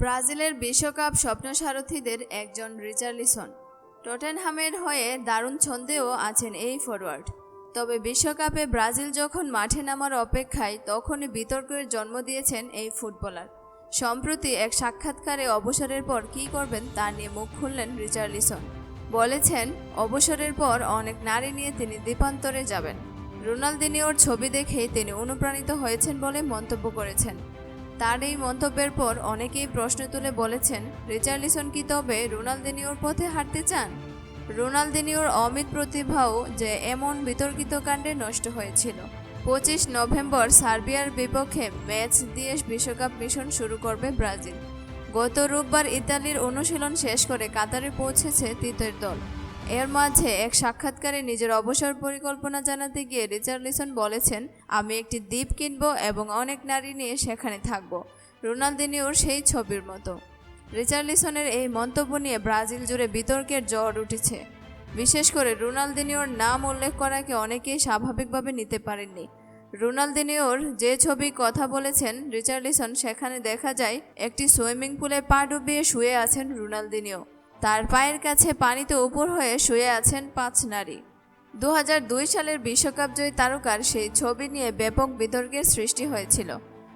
ব্রাজিলের বিশ্বকাপ স্বপ্নসারথীদের একজন রিচার্লিসন। টটেনহামের হয়ে দারুণ ছন্দেও আছেন এই ফরওয়ার্ড তবে বিশ্বকাপে ব্রাজিল যখন মাঠে নামার অপেক্ষায়, তখনই বিতর্কের জন্ম দিয়েছেন এই ফুটবলার। সম্প্রতি এক সাক্ষাৎকারে অবসরের পর কী করবেন তা নিয়ে মুখ খুললেন রিচার্লিসন। বলেছেন, অবসরের পর অনেক নারী নিয়ে তিনি দ্বীপান্তরে যাবেন। রোনালদিনিওর ছবি দেখেই তিনি অনুপ্রাণিত হয়েছেন বলে মন্তব্য করেছেন। তার এই মন্তব্যের পর অনেকেই প্রশ্ন তুলে বলেছেন, রিচার্লিসন কি তবে রোনালদিনিওর পথে হাঁটতে চান? রোনালদিনিওর অমিত প্রতিভাও যে এমন বিতর্কিত কাণ্ডে নষ্ট হয়েছিল। পঁচিশ নভেম্বর সার্বিয়ার বিপক্ষে ম্যাচ দিয়ে বিশ্বকাপ মিশন শুরু করবে ব্রাজিল। গত রোববার ইতালির অনুশীলন শেষ করে কাতারে পৌঁছেছে তিতের দল। এর মাঝে এক সাক্ষাৎকারে নিজের অবসর পরিকল্পনা জানাতে গিয়ে রিচার্লিসন বলেছেন, আমি একটি দ্বীপ কিনব এবং অনেক নারী নিয়ে সেখানে থাকব। রোনালদিনিওর সেই ছবির মতো। রিচার্লিসনের এই মন্তব্য নিয়ে ব্রাজিল জুড়ে বিতর্কের জ্বর উঠেছে। বিশেষ করে রোনালদিনিওর নাম উল্লেখ করাকে অনেকেই স্বাভাবিকভাবে নিতে পারেননি। রোনালদিনিওর যে ছবি কথা বলেছেন রিচার্লিসন সেখানে দেখা যায় একটি সুইমিং পুলে পা ডুবিয়ে শুয়ে আছেন রোনালদিনিও তার পায়ের কাছে পানিতে উপর হয়ে শুয়ে আছেন পাঁচ নারী। দু হাজার দুই সালের বিশ্বকাপ জয়ী তারকার সেই ছবি নিয়ে ব্যাপক বিতর্কের সৃষ্টি হয়েছিল।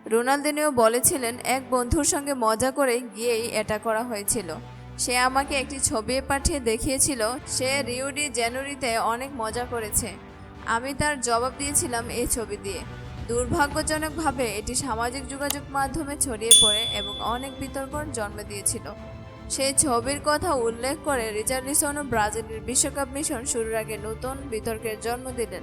রোনালদিনিও বলেছিলেন, এক বন্ধুর সঙ্গে মজা করে গিয়েই এটা করা হয়েছিল। সে আমাকে একটি ছবি পাঠিয়ে দেখিয়েছিল, সে রিওডি জানুয়ারিতে অনেক মজা করেছে। আমি তার জবাব দিয়েছিলাম এই ছবি দিয়ে। দুর্ভাগ্যজনকভাবে এটি সামাজিক যোগাযোগ মাধ্যমে ছড়িয়ে পড়ে এবং অনেক বিতর্কর জন্ম দিয়েছিল। সেই ছবির কথা উল্লেখ করে রিচার্লিসনও ব্রাজিলের বিশ্বকাপ মিশন শুরুর আগে নতুন বিতর্কের জন্ম দিলেন।